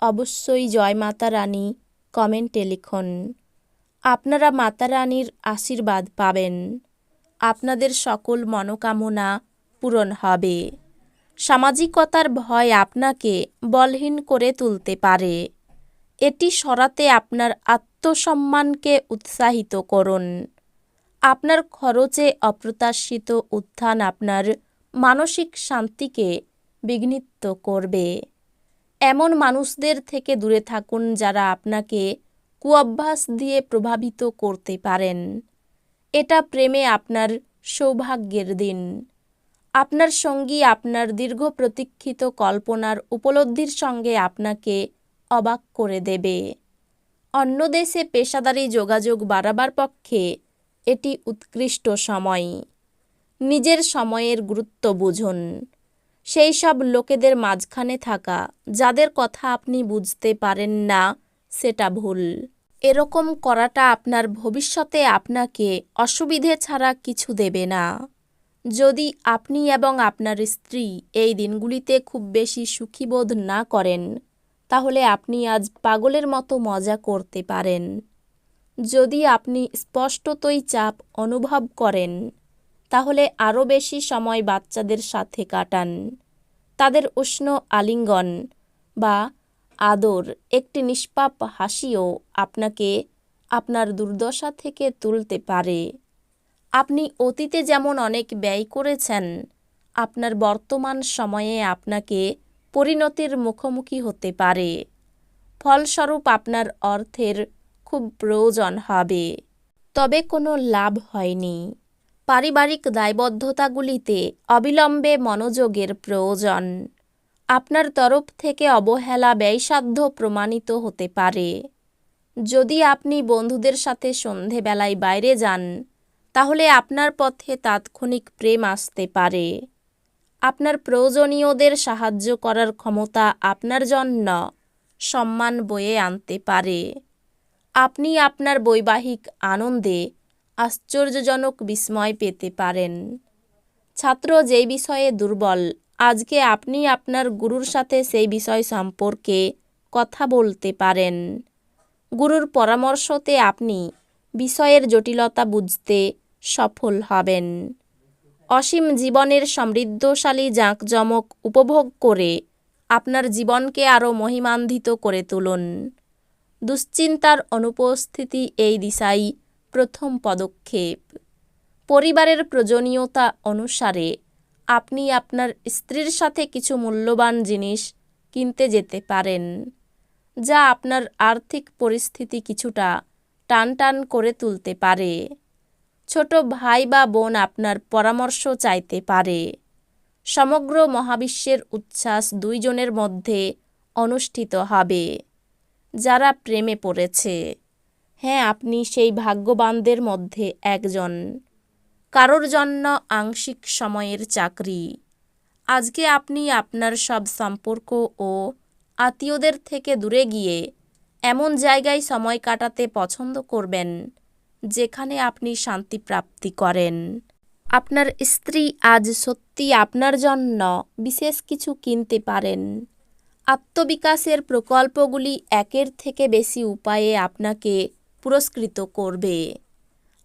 অবশ্যই জয় মাতা রানী, কমেন্টে লিখুন। আপনারা মাতা রানীর আশীর্বাদ পাবেন। আপনাদের সকল মনোকামনা পূরণ হবে। সামাজিকতার ভয় আপনাকে বলহীন করে তুলতে পারে। এটি সরাতে আপনার আত্মসম্মানকে উৎসাহিত করুন। আপনার খরচে অপ্রত্যাশিত উত্থান আপনার মানসিক শান্তিকে বিঘ্নিত করবে। এমন মানুষদের থেকে দূরে থাকুন যারা আপনাকে কুঅভ্যাস দিয়ে প্রভাবিত করতে পারেন। এটা প্রেমে আপনার সৌভাগ্যের দিন। আপনার সঙ্গী আপনার দীর্ঘ প্রতীক্ষিত কল্পনার উপলব্ধির সঙ্গে আপনাকে অবাক করে দেবে। অন্য দেশে পেশাদারি যোগাযোগ বাড়াবার পক্ষে এটি উৎকৃষ্ট সময়। নিজের সময়ের গুরুত্ব বুঝুন। সেই সব লোকেদের মাঝখানে থাকা, যাদের কথা আপনি বুঝতে পারেন না, সেটা ভুল। এরকম করাটা আপনার ভবিষ্যতে আপনাকে অসুবিধে ছাড়া কিছু দেবে না। যদি আপনি এবং আপনার স্ত্রী এই দিনগুলিতে খুব বেশি সুখীবোধ না করেন, তাহলে আপনি আজ পাগলের মতো মজা করতে পারেন। যদি আপনি স্পষ্টতই চাপ অনুভব করেন তাহলে আরও বেশি সময় বাচ্চাদের সাথে কাটান। তাদের উষ্ণ আলিঙ্গন বা আদর, একটি নিষ্পাপ হাসিও আপনাকে আপনার দুর্দশা থেকে তুলতে পারে। আপনি অতীতে যেমন অনেক ব্যয় করেছেন, আপনার বর্তমান সময়ে আপনাকে পরিণতির মুখোমুখি হতে পারে। ফলস্বরূপ আপনার অর্থের খুব প্রয়োজন হবে, তবে কোনো লাভ হয়নি। পারিবারিক দায়বদ্ধতাগুলিতে অবিলম্বে মনোযোগের প্রয়োজন। আপনার তরফ থেকে অবহেলা ব্যয়সাধ্য প্রমাণিত হতে পারে। যদি আপনি বন্ধুদের সাথে সন্ধেবেলায় বাইরে যান, তাহলে আপনার পথে তাৎক্ষণিক প্রেম আসতে পারে। আপনার প্রয়োজনীয়দের সাহায্য করার ক্ষমতা আপনার জন্য সম্মান বয়ে আনতে পারে। আপনি আপনার বৈবাহিক আনন্দে আশ্চর্যজনক বিস্ময় পেতে পারেন। ছাত্র যেই বিষয়ে দুর্বল, আজকে আপনি আপনার গুরুর সাথে সেই বিষয় সম্পর্কে কথা বলতে পারেন। গুরুর পরামর্শতে আপনি বিষয়ের জটিলতা বুঝতে সফল হবেন। অসীম জীবনের সমৃদ্ধশালী জাঁকজমক উপভোগ করে আপনার জীবনকে আরও মহিমান্বিত করে তুলুন। দুশ্চিন্তার অনুপস্থিতি এই দিশাই প্রথম পদক্ষেপ। পরিবারের প্রয়োজনীয়তা অনুসারে আপনি আপনার স্ত্রীর সাথে কিছু মূল্যবান জিনিস কিনতে যেতে পারেন, যা আপনার আর্থিক পরিস্থিতি কিছুটা টানটান করে তুলতে পারে। ছোট ভাই বা বোন আপনার পরামর্শ চাইতে পারে। সমগ্র মহাবিশ্বের উচ্ছ্বাস দুইজনের মধ্যে অনুষ্ঠিত হবে, যারা প্রেমে পড়েছে। হ্যাঁ আপনি সেই ভাগ্যবানদের মধ্যে একজন। কারোর জন্য আংশিক সময়ের চাকরি। আজকে আপনি আপনার সব সম্পর্ক ও আত্মীয়দের থেকে দূরে গিয়ে এমন জায়গায় সময় কাটাতে পছন্দ করবেন, যেখানে আপনি শান্তি প্রাপ্তি করেন। আপনার স্ত্রী আজ সত্যি আপনার জন্য বিশেষ কিছু কিনতে পারেন। আত্মবিকাশের প্রকল্পগুলি একের থেকে বেশি উপায়ে আপনাকে পুরস্কৃত করবে।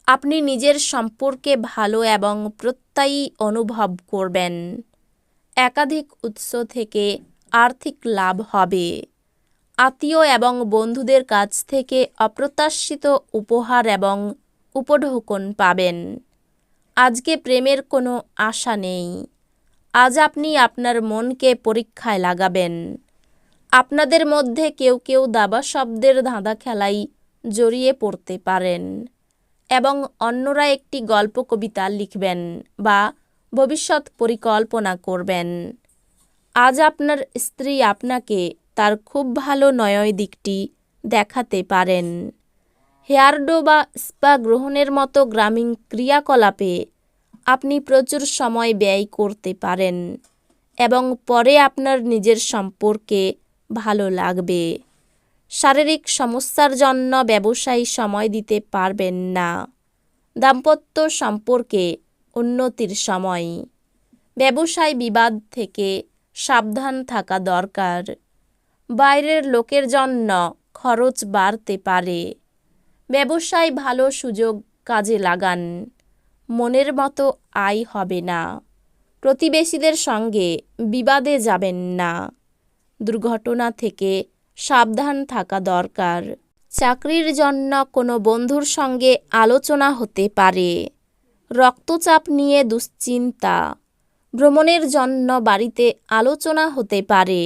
আপনি নিজের সম্পর্কে ভালো এবং প্রত্যয়ী অনুভব করবেন। একাধিক উৎস থেকে আর্থিক লাভ হবে। আত্মীয় এবং বন্ধুদের কাছ থেকে অপ্রত্যাশিত উপহার এবং উপঢৌকন পাবেন। আজকে প্রেমের কোনো আশা নেই। আজ আপনি আপনার মনকে পরীক্ষায় লাগাবেন। আপনাদের মধ্যে কেউ কেউ দাবা শব্দের ধাঁধা খেলায় জড়িয়ে পড়তে পারেন এবং অন্যরা একটি গল্প, কবিতা লিখবেন বা ভবিষ্যৎ পরিকল্পনা করবেন। আজ আপনার স্ত্রী আপনাকে তার খুব ভালো নয় দিকটি দেখাতে পারেন। হেয়ারডো বা স্পা গ্রহণের মতো গ্রামীণ ক্রিয়াকলাপে আপনি প্রচুর সময় ব্যয় করতে পারেন এবং পরে আপনার নিজের সম্পর্কে ভালো লাগবে। শারীরিক সমস্যার জন্য ব্যবসায়ী সময় দিতে পারবেন না। দাম্পত্য সম্পর্কে উন্নতির সময়। ব্যবসায় বিবাদ থেকে সাবধান থাকা দরকার। বাইরের লোকের জন্য খরচ বাড়তে পারে। ব্যবসায় ভালো সুযোগ কাজে লাগান। মনের মতো আয় হবে না। প্রতিবেশীদের সঙ্গে বিবাদে যাবেন না। দুর্ঘটনা থেকে সাবধান থাকা দরকার। চাকরির জন্য কোনো বন্ধুর সঙ্গে আলোচনা হতে পারে। রক্তচাপ নিয়ে দুশ্চিন্তা। ভ্রমণের জন্য বাড়িতে আলোচনা হতে পারে।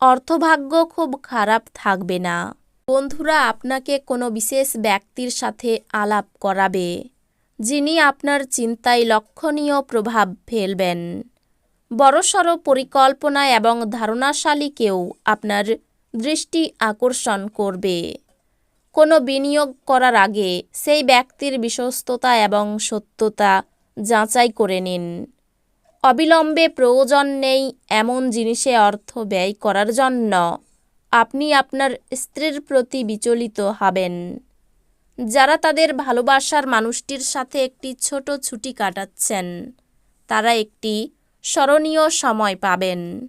অর্থভাগ্য খুব খারাপ থাকবে না। বন্ধুরা আপনাকে কোনো বিশেষ ব্যক্তির সাথে আলাপ করাবে, যিনি আপনার চিন্তায় লক্ষণীয় প্রভাব ফেলবেন। বড়সড় পরিকল্পনা এবং ধারণাশালী কেউ আপনার দৃষ্টি আকর্ষণ করবে। কোনো বিনিয়োগ করার আগে সেই ব্যক্তির বিশ্বস্ততা এবং সত্যতা যাচাই করে নিন। অবিলম্বে প্রয়োজন নেই এমন জিনিসে অর্থ ব্যয় করার জন্য। আপনি আপনার স্ত্রীর প্রতি বিচলিত হবেন। যারা তাদের ভালোবাসার মানুষটির সাথে একটি ছোট ছুটি কাটাচ্ছেন, তারা একটি স্মরণীয় সময় পাবেন।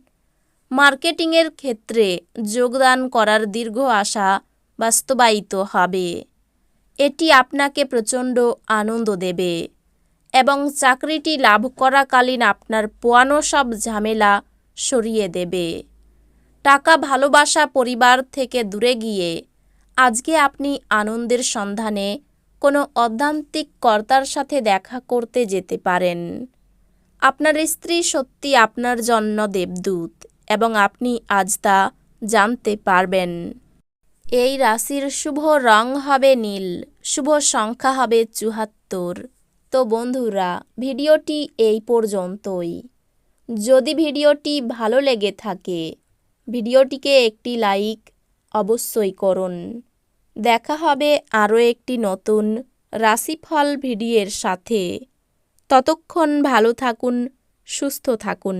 মার্কেটিংয়ের ক্ষেত্রে যোগদান করার দীর্ঘ আশা বাস্তবায়িত হবে। এটি আপনাকে প্রচণ্ড আনন্দ দেবে এবং চাকরিটি লাভ করাকালীন আপনার পোয়ানো সব ঝামেলা সরিয়ে দেবে। টাকা ভালোবাসা পরিবার থেকে দূরে গিয়ে আজকে আপনি আনন্দের সন্ধানে কোনো অধ্যান্তিক কর্তার সাথে দেখা করতে যেতে পারেন। আপনার স্ত্রী সত্যি আপনার জন্য দেবদূত এবং আপনি আজ তা জানতে পারবেন। এই রাশির শুভ রং হবে নীল, শুভ সংখ্যা হবে চুহাত্তর তো বন্ধুরা, ভিডিওটি এই পর্যন্তই। যদি ভিডিওটি ভালো লেগে থাকে, ভিডিওটিকে একটি লাইক অবশ্যই করুন। দেখা হবে আরও একটি নতুন রাশিফল ভিডিওর সাথে। ততক্ষণ ভালো থাকুন, সুস্থ থাকুন।